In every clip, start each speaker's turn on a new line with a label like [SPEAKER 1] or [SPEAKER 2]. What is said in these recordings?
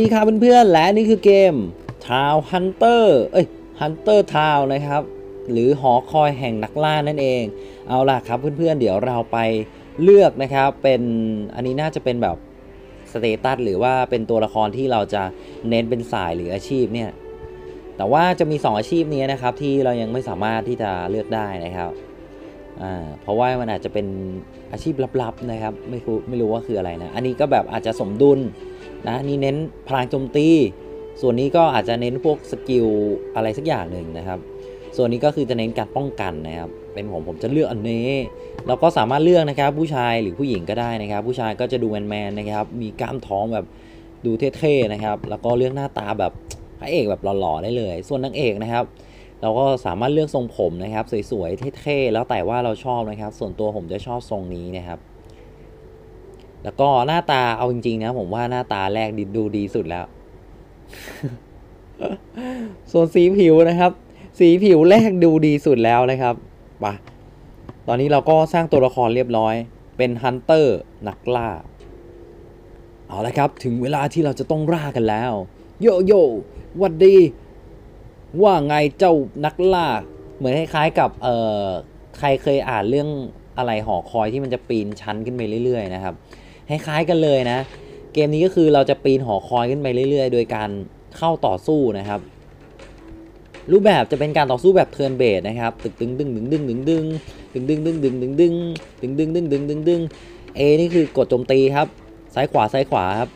[SPEAKER 1] ดีครับเพื่อนๆและนี่คือเกม Town Hunter เอ้ย Hunter Town นะครับ หรือหอคอยแห่งนักล่านั่นเอง เอาล่ะครับเพื่อนๆ เดี๋ยวเราไปเลือกนะครับ เป็นอันนี้น่าจะเป็นแบบสเตตัสหรือว่าเป็นตัวละครที่เราจะเน้นเป็นสายหรืออาชีพเนี่ย แต่ว่าจะมี 2 อาชีพนี้นะครับที่เรายังไม่สามารถที่จะเลือกได้นะครับ เพราะว่ามันอาจจะเป็นอาชีพลับๆนะครับ ไม่รู้ไม่รู้ว่าคืออะไรนะ อันนี้ก็แบบอาจจะสมดุลนะนี่เน้นพลังโจมตี ส่วนนี้ก็อาจจะเน้นพวกสกิลอะไรสักอย่างหนึ่งนะครับ ส่วนนี้ก็คือจะเน้นการป้องกันนะครับ เป็นผมผมจะเลือกอันนี้เราก็สามารถเลือกนะครับ ผู้ชายหรือผู้หญิงก็ได้นะครับ ผู้ชายก็จะดูแมนแมนๆนะครับ มีกล้ามท้องแบบดูเท่ๆนะครับ แล้วก็เลือกหน้าตาแบบพระเอกแบบหล่อๆได้เลย ส่วนนางเอกนะครับ เราก็สามารถเลือกทรงผมนะครับ สวยๆเท่ๆแล้วแต่ว่าเราชอบนะครับ ส่วนตัวผมจะชอบทรงนี้นะครับแล้วก็หน้าตาเอาจริงๆนะ ผมว่าหน้าตาแรกดดูดีสุดแล้ว ส่วนสีผิวนะครับ สีผิวแรกดูดีสุดแล้วนะครับไปะตอนนี้เราก็สร้างตัวละครเรียบร้อย เป็นฮันเตอร์นักล่า เอาละครับ ถึงเวลาที่เราจะต้องล่ากันแล้ว โยโย่วัดดี ว่าไงเจ้านักล่า เหมือนคล้ายๆกับเอ่อใครเคยอ่านเรื่องอะไรหอคอยที่มันจะปีนชั้นขึ้นไปเรื่อยๆนะครับคล้ายๆกันเลยนะ เกมนี้ก็คือเราจะปีนหอคอยขึ้นไปเรื่อย ๆ โดยการเข้าต่อสู้นะครับ รูปแบบจะเป็นการต่อสู้แบบเทิร์นเบสนะครับตึกดึงดึงดึงดึงดึงดึงดึงดึงดึงดึงดึงดึงดึงดึงดึงดึงดึงดึงเอนี่คือกดโจมตีครับซ้ายขวาซ้ายขวาครับ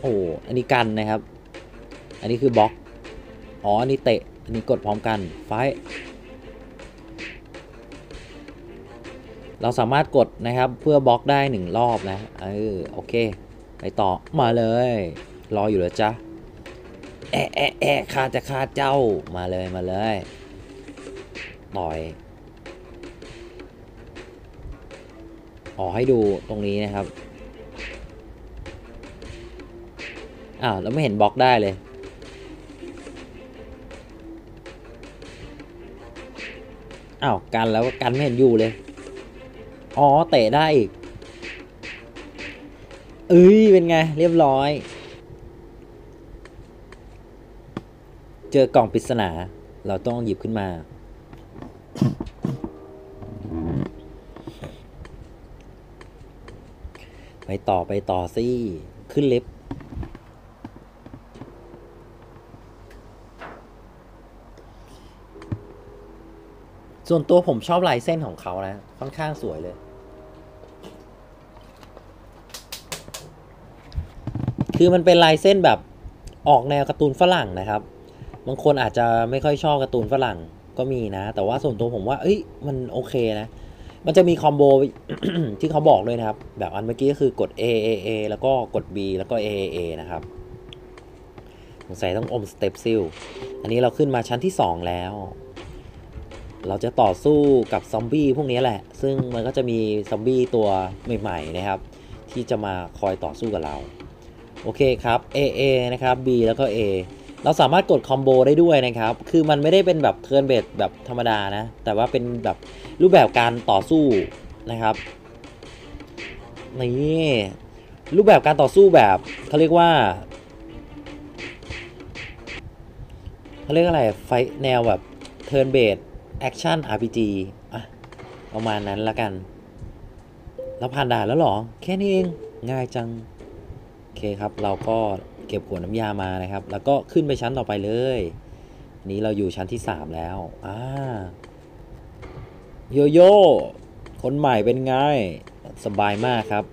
[SPEAKER 1] โอ้อันนี้กันนะครับ อันนี้คือบล็อก อ๋ออันนี้เตะ อันนี้กดพร้อมกันไฟเราสามารถกดนะครับเพื่อบล็อกได้หนึ่งรอบนะเออโอเค ไปต่อมาเลย รออยู่แล้วจ้ะแอะแอะแอะข้าจะฆ่าเจ้ามาเลยมาเลยต่อยอ๋อให้ดูตรงนี้นะครับอ้าวแล้วไม่เห็นบล็อกได้เลย อ้าวกันแล้วกันไม่เห็นอยู่เลย อ๋อเตะได้อีกเอ้ยเป็นไง เรียบร้อย เจอกล่องปริศนา เราต้องหยิบขึ้นมา ไปต่อไปต่อสิ ขึ้นเล็บ ส่วนตัวผมชอบลายเส้นของเขานะ ค่อนข้างสวยเลย คือมันเป็นลายเส้นแบบออกแนวการ์ตูนฝรั่งนะครับ บางคนอาจจะไม่ค่อยชอบการ์ตูนฝรั่งก็มีนะ แต่ว่าส่วนตัวผมว่า เอ้ย มันโอเคนะ มันจะมีคอมโบที่เขาบอกด้วยนะครับ แบบอันเมื่อกี้ก็คือกด A A A แล้วก็กด B แล้วก็ A A A นะครับสงสัยต้องอมสเต็ปซิล อันนี้เราขึ้นมาชั้นที่ 2 แล้ว เราจะต่อสู้กับซอมบี้พวกนี้แหละ ซึ่งมันก็จะมีซอมบี้ตัวใหม่ๆนะครับ ที่จะมาคอยต่อสู้กับเรา โอเคครับ A A นะครับ B แล้วก็ A เราสามารถกดคอมโบได้ด้วยนะครับ คือมันไม่ได้เป็นแบบเทิร์นเบสแบบธรรมดานะ แต่ว่าเป็นแบบรูปแบบการต่อสู้นะครับ นี่รูปแบบการต่อสู้แบบเขาเรียกว่าเขาเรียกอะไรไฟแนวแบบเทิร์นเบส แอคชั่น RPG อะประมาณนั้นละกันเราผ่านด่านแล้วหรอ แค่นี้เอง ง่ายจัง โอเคครับ เราก็เก็บขวดน้ำยามานะครับ แล้วก็ขึ้นไปชั้นต่อไปเลย นี้เราอยู่ชั้นที่ 3 แล้ว อ่า โยโย่ คนใหม่เป็นไง สบายมากครับ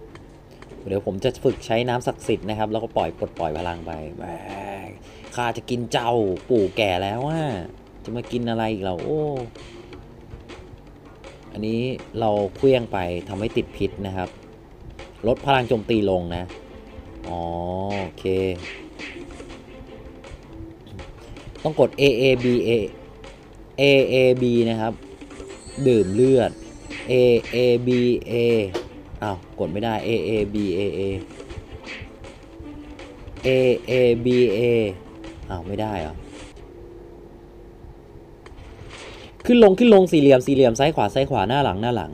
[SPEAKER 1] เดี๋ยวผมจะฝึกใช้น้ำศักดิ์สิทธิ์นะครับ แล้วก็ปล่อยปลดปล่อยพลังไปแหมข้าจะกินเจ้าปู่แก่แล้วว่า จะมากินอะไรอีกเราโอ้ อันนี้เราเคลี้ยงไปทำให้ติดพิษนะครับ ลดพลังโจมตีลงนะ อ๋อโอเค ต้องกด A A B A A A B นะครับ ดื่มเลือด A A B A อ้าวกดไม่ได้ A A B A A A A B A อ้าวไม่ได้เหรอ ขึ้นลงขึ้นลงสี่เหลี่ยมสี่เหลี่ยมซ้ายขวาซ้ายขวาหน้าหลังหน้าหลัง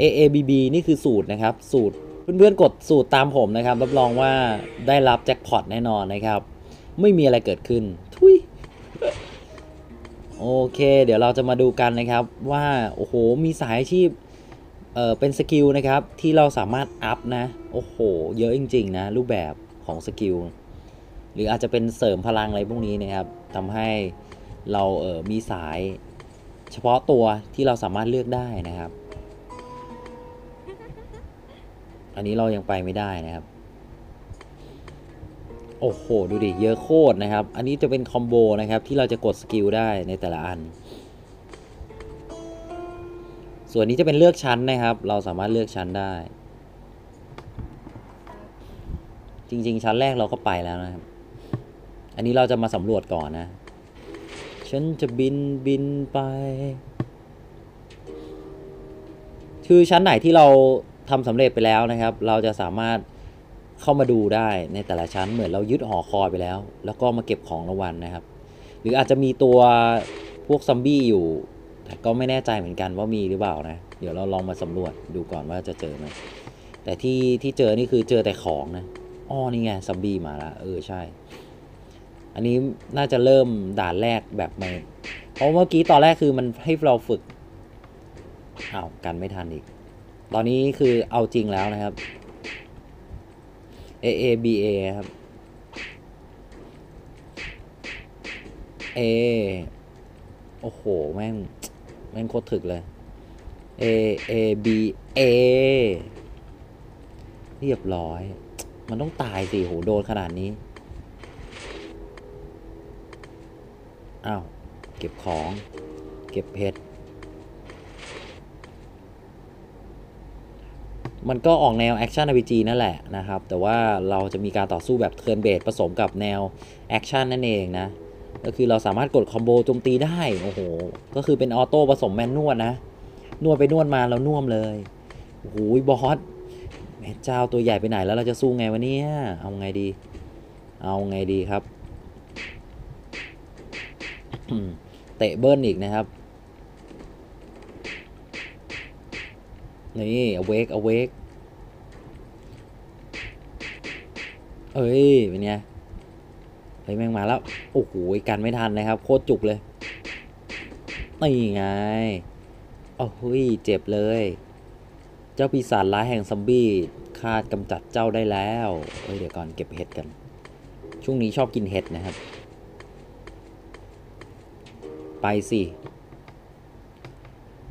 [SPEAKER 1] A A B B นี่คือสูตรนะครับ สูตรเพื่อนๆกดสูตรตามผมนะครับ รับรองว่าได้รับแจ็คพอตแน่นอนนะครับ ไม่มีอะไรเกิดขึ้น ทุยโอเค เดี๋ยวเราจะมาดูกันนะครับว่าโอ้โหมีสายอาชีพเอ่อเป็นสกิลนะครับที่เราสามารถอัพนะโอ้โห เยอะจริงๆนะรูปแบบของสกิลหรืออาจจะเป็นเสริมพลังอะไรพวกนี้นะครับทำให้เราเออมีสาย เฉพาะตัวที่เราสามารถเลือกได้นะครับ อันนี้เรายังไปไม่ได้นะครับ โอ้โห ดูดิ เยอะโคตรนะครับ อันนี้จะเป็นคอมโบนะครับที่เราจะกดสกิลได้ในแต่ละอัน ส่วนนี้จะเป็นเลือกชั้นนะครับ เราสามารถเลือกชั้นได้ จริง ๆ ชั้นแรกเราก็ไปแล้วนะครับ อันนี้เราจะมาสำรวจก่อนนะ ฉันจะบินบินไป คือชั้นไหนที่เราทำสำเร็จไปแล้วนะครับ เราจะสามารถเข้ามาดูได้ในแต่ละชั้นเหมือนเรายึดหอคอยไปแล้ว แล้วก็มาเก็บของรางวัลนะครับ หรืออาจจะมีตัวพวกซอมบี้อยู่ แต่ก็ไม่แน่ใจเหมือนกันว่ามีหรือเปล่านะ เดี๋ยวเราลองมาสำรวจดูก่อนว่าจะเจอไหมแต่ที่ที่เจอนี่คือเจอแต่ของนะอ้อนี่ไงซอมบี้มาละเออใช่ อันนี้น่าจะเริ่มด่านแรกแบบใหม่ เพราะเมื่อกี้ตอนแรกคือมันให้เราฝึกอ้าวกันไม่ทันอีก ตอนนี้คือเอาจริงแล้วนะครับ A A B A ครับ A โอ้โห แม่ง แม่งโคตรถึกเลย A A B A เรียบร้อย มันต้องตายสิโห โดนขนาดนี้ อ้าวเก็บของ เก็บเพชรมันก็ออกแนวแอคชั่น RPG นั่นแหละนะครับ แต่ว่าเราจะมีการต่อสู้แบบเทิร์นเบสผสมกับแนวแอคชั่นนั่นเองนะ ก็คือเราสามารถกดคอมโบโจมตีได้ โอ้โห ก็คือเป็นออโต้ผสมแมนนวดนะ นวดไปนวดมาแล้วน่วมเลย โอ้โหบอสแม่เจ้าตัวใหญ่ไปไหนแล้วเราจะสู้ไงวะเนี่ย เอาไงดี เอาไงดีครับ เตะเบิ้ลอีกนะครับ นี่ awake awake เอ้ย เป็นไงเฮ้ยแม่งมาแล้ว โอ้โหกันไม่ทันนะครับ โคตรจุกเลย นี่ไงโอ้โหเจ็บเลย เจ้าปีศาจร้ายแห่งซอมบี้คาดกำจัดเจ้าได้แล้วเอ้ย เดี๋ยวก่อนเก็บเห็ดกัน ช่วงนี้ชอบกินเห็ดนะครับ ไปสิ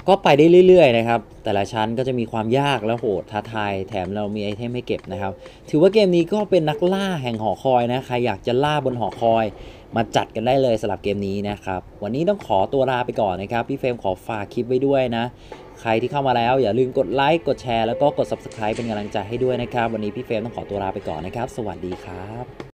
[SPEAKER 1] ก็ไปได้เรื่อยๆนะครับ แต่ละชั้นก็จะมีความยากและโหดท้าทาย แถมเรามีไอเทมให้เก็บนะครับ ถือว่าเกมนี้ก็เป็นนักล่าแห่งหอคอยนะ ใครอยากจะล่าบนหอคอย มาจัดกันได้เลยสำหรับเกมนี้นะครับ วันนี้ต้องขอตัวลาไปก่อนนะครับ พี่เฟรมขอฝากคลิปไว้ด้วยนะ ใครที่เข้ามาแล้วอย่าลืมกดไลค์ กดแชร์ แล้วก็กด subscribe เป็นกำลังใจให้ด้วยนะครับ วันนี้พี่เฟรมต้องขอตัวลาไปก่อนนะครับ สวัสดีครับ